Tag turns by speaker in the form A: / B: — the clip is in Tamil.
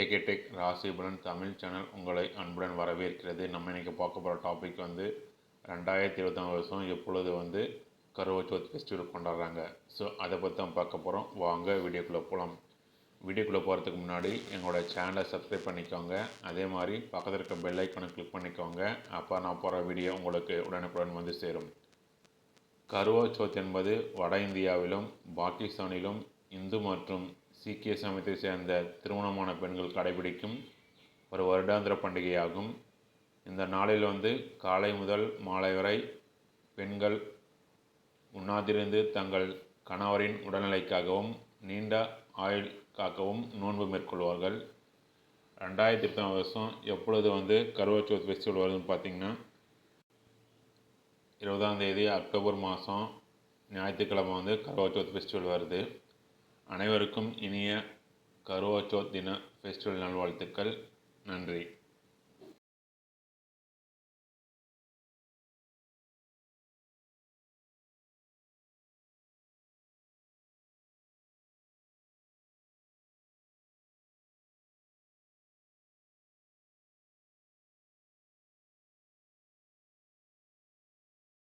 A: ஏகே டெக் ராசிபலன் தமிழ் சேனல் உங்களை அன்புடன் வரவேற்கிறது. நம்ம இன்றைக்கி பார்க்க போகிற டாபிக் வந்து ரெண்டாயிரத்தி இருபத்தாம் வருஷம் எப்பொழுது வந்து கருவச்சோத் ஃபெஸ்டிவல் கொண்டாடுறாங்க. ஸோ அதை பற்றி தான் பார்க்க போகிறோம் வாங்க வீடியோக்குள்ளே போகலாம் வீடியோக்குள்ளே போகிறதுக்கு முன்னாடி எங்களோட சேனலை சப்ஸ்கிரைப் பண்ணிக்கோங்க. அதே மாதிரி பக்கத்தில் இருக்க பெல் ஐக்கனை கிளிக் பண்ணிக்கோங்க. அப்போ நான் போகிற வீடியோ உங்களுக்கு உடனுக்குடன் வந்து சேரும். கருவச்சோத் என்பது வட இந்தியாவிலும் பாகிஸ்தானிலும் இந்து மற்றும் சீக்கிய சமயத்தை சேர்ந்த திருமணமான பெண்கள் கடைபிடிக்கும் ஒரு வருடாந்திர பண்டிகையாகும். இந்த நாளில் வந்து காலை முதல் மாலை வரை பெண்கள் உண்ணாதிருந்து தங்கள் கணவரின் உடல்நிலைக்காகவும் நீண்ட ஆயுள் காக்கவும் நோன்பு மேற்கொள்வார்கள். ரெண்டாயிரத்தி எட்டாம் வருஷம் எப்பொழுது வந்து கருவச்சோத் ஃபெஸ்டிவல் வருதுன்னு பார்த்திங்கன்னா இருபதாம் தேதி அக்டோபர் மாதம் ஞாயிற்றுக்கிழமை வந்து கருவாச்சோத் ஃபெஸ்டிவல் வருது அனைவருக்கும் இனிய கருவாச்சோத் தின ஃபெஸ்டிவல் நல்வாழ்த்துக்கள். நன்றி.